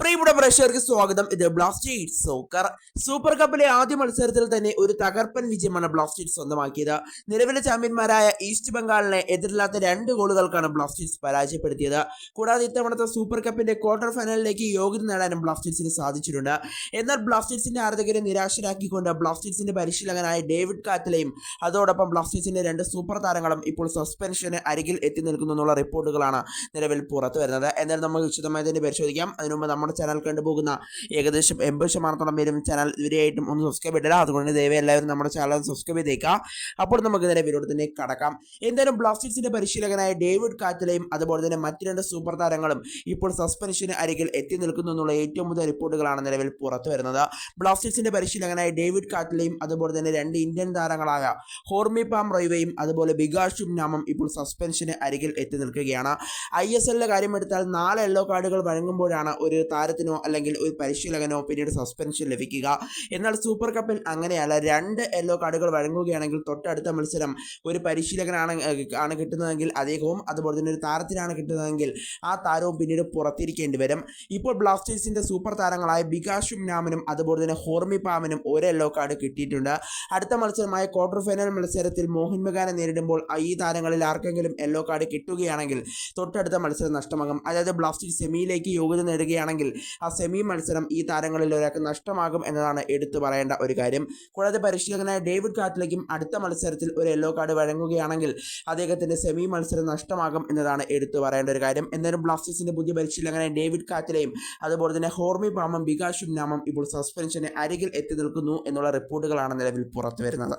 പ്രിയപ്പെട്ട പ്രേക്ഷകർക്ക് സ്വാഗതം. ഇത് ബ്ലാസ്റ്റേഴ്സ് സോക്കർ സൂപ്പർ കപ്പിലെ ആദ്യ മത്സരത്തിൽ തന്നെ ഒരു തകർപ്പൻ വിജയമാണ് ബ്ലാസ്റ്റേഴ്സ് സ്വന്തമാക്കിയത്. നിലവിലെ ചാമ്പ്യന്മാരായ ഈസ്റ്റ് ബംഗാളിനെ എതിരില്ലാത്ത രണ്ട് ഗോളുകൾക്കാണ് ബ്ലാസ്റ്റേഴ്സ് പരാജയപ്പെടുത്തിയത്. കൂടാതെ ഇത്തവണത്തെ സൂപ്പർ കപ്പിന്റെ ക്വാർട്ടർ ഫൈനലിലേക്ക് യോഗ്യത നേടാനും ബ്ലാസ്റ്റേഴ്സിന് സാധിച്ചിട്ടുണ്ട്. എന്നാൽ ബ്ലാസ്റ്റേഴ്സിന്റെ ആരാധകരെ നിരാശരാക്കിക്കൊണ്ട് ബ്ലാസ്റ്റേഴ്സിന്റെ പരിശീലകനായ ഡേവിഡ് കാറ്റലയും അതോടൊപ്പം ബ്ലാസ്റ്റേഴ്സിന്റെ രണ്ട് സൂപ്പർ താരങ്ങളും ഇപ്പോൾ സസ്പെൻഷന് അരികിൽ എത്തി നിൽക്കുന്നു എന്നുള്ള റിപ്പോർട്ടുകളാണ് നിലവിൽ പുറത്തു വരുന്നത് എന്നാൽ നമുക്ക് വിശദമായി തന്നെ പരിശോധിക്കാം. അതിനുമുമ്പ് നമ്മുടെ ചാനൽ കണ്ടുപോകുന്ന ഏകദേശം എൺപത് ശതമാനത്തോളം പേരും ചാനൽ ഇവരെയായിട്ടും ഒന്ന് സബ്സ്ക്രൈബ് ചെയ്തില്ല അതുകൊണ്ട് ദയവേ എല്ലാവരും നമ്മുടെ ചാനൽ സബ്സ്ക്രൈബ് ചെയ്തേക്കുക അപ്പോൾ നമുക്ക് നേരെ തന്നെ കടക്കാം. എന്തായാലും ബ്ലാസ്റ്റേഴ്സിന്റെ പരിശീലകനായ ഡേവിഡ് കാറ്റലയും അതുപോലെ തന്നെ മറ്റു രണ്ട് സൂപ്പർ താരങ്ങളും ഇപ്പോൾ സസ്പെൻഷന് അരികിൽ എത്തി നിൽക്കുന്നു എന്നുള്ള ഏറ്റവും പുതിയ റിപ്പോർട്ടുകളാണ് നിലവിൽ പുറത്തു വരുന്നത്. ബ്ലാസ്റ്റേഴ്സിന്റെ പരിശീലകനായ ഡേവിഡ് കാറ്റലയും അതുപോലെ തന്നെ രണ്ട് ഇന്ത്യൻ താരങ്ങളായ ഹോർമി പാം റോയ്വയും അതുപോലെ ബികാഷും നാമം ഇപ്പോൾ സസ്പെൻഷന് അരികിൽ എത്തി നിൽക്കുകയാണ്. ഐ എസ് എല്ലിന്റെ കാര്യം എടുത്താൽ നാല് യെല്ലോ കാർഡുകൾ വഴങ്ങുമ്പോഴാണ് ഒരു താരത്തിനോ അല്ലെങ്കിൽ ഒരു പരിശീലകനോ പിന്നീട് സസ്പെൻഷൻ ലഭിക്കുക. എന്നാൽ സൂപ്പർ കപ്പിൽ അങ്ങനെയല്ല. രണ്ട് യെല്ലോ കാർഡുകൾ വഴങ്ങുകയാണെങ്കിൽ തൊട്ടടുത്ത മത്സരം ഒരു പരിശീലകനാണ് ആണ് കിട്ടുന്നതെങ്കിൽ അദ്ദേഹവും അതുപോലെ തന്നെ ഒരു താരത്തിനാണ് കിട്ടുന്നതെങ്കിൽ ആ താരവും പിന്നീട് പുറത്തിരിക്കേണ്ടി വരും. ഇപ്പോൾ ബ്ലാസ്റ്റേഴ്സിന്റെ സൂപ്പർ താരങ്ങളായ ബികാഷും നാമനും അതുപോലെ തന്നെ ഹോർമി പാമനും ഒരു യെല്ലോ കാർഡ് കിട്ടിയിട്ടുണ്ട്. അടുത്ത മത്സരമായ ക്വാർട്ടർ ഫൈനൽ മത്സരത്തിൽ മോഹൻ ബഗാനെ നേരിടുമ്പോൾ ഈ താരങ്ങളിൽ ആർക്കെങ്കിലും യെല്ലോ കാർഡ് കിട്ടുകയാണെങ്കിൽ തൊട്ടടുത്ത മത്സരം നഷ്ടമാകും. അതായത് ബ്ലാസ്റ്റേഴ്സ് സെമിയിലേക്ക് യോഗ്യത നേടുകയാണെങ്കിൽ ആ സെമി മത്സരം ഈ താരങ്ങളിൽ ഒരാൾക്ക് നഷ്ടമാകും എന്നതാണ് എടുത്തു പറയേണ്ട ഒരു കാര്യം. കൂടാതെ പരിശീലകനായ ഡേവിഡ് കാറ്റിലേക്കും അടുത്ത മത്സരത്തിൽ ഒരു യെല്ലോ കാർഡ് വഴങ്ങുകയാണെങ്കിൽ അദ്ദേഹത്തിന്റെ സെമി മത്സരം നഷ്ടമാകും എന്നതാണ് എടുത്തു പറയേണ്ട ഒരു കാര്യം. എന്നാലും ബ്ലാസ്റ്റേഴ്സിന്റെ പുതിയ പരിശീലകനായ ഡേവിഡ് കാറ്റിലെയും അതുപോലെ തന്നെ ഹോർമി പാമം ബികാഷും നാമം ഇപ്പോൾ സസ്പെൻഷന് അരികിൽ എത്തി നിൽക്കുന്നു എന്നുള്ള റിപ്പോർട്ടുകളാണ് നിലവിൽ പുറത്തു വരുന്നത്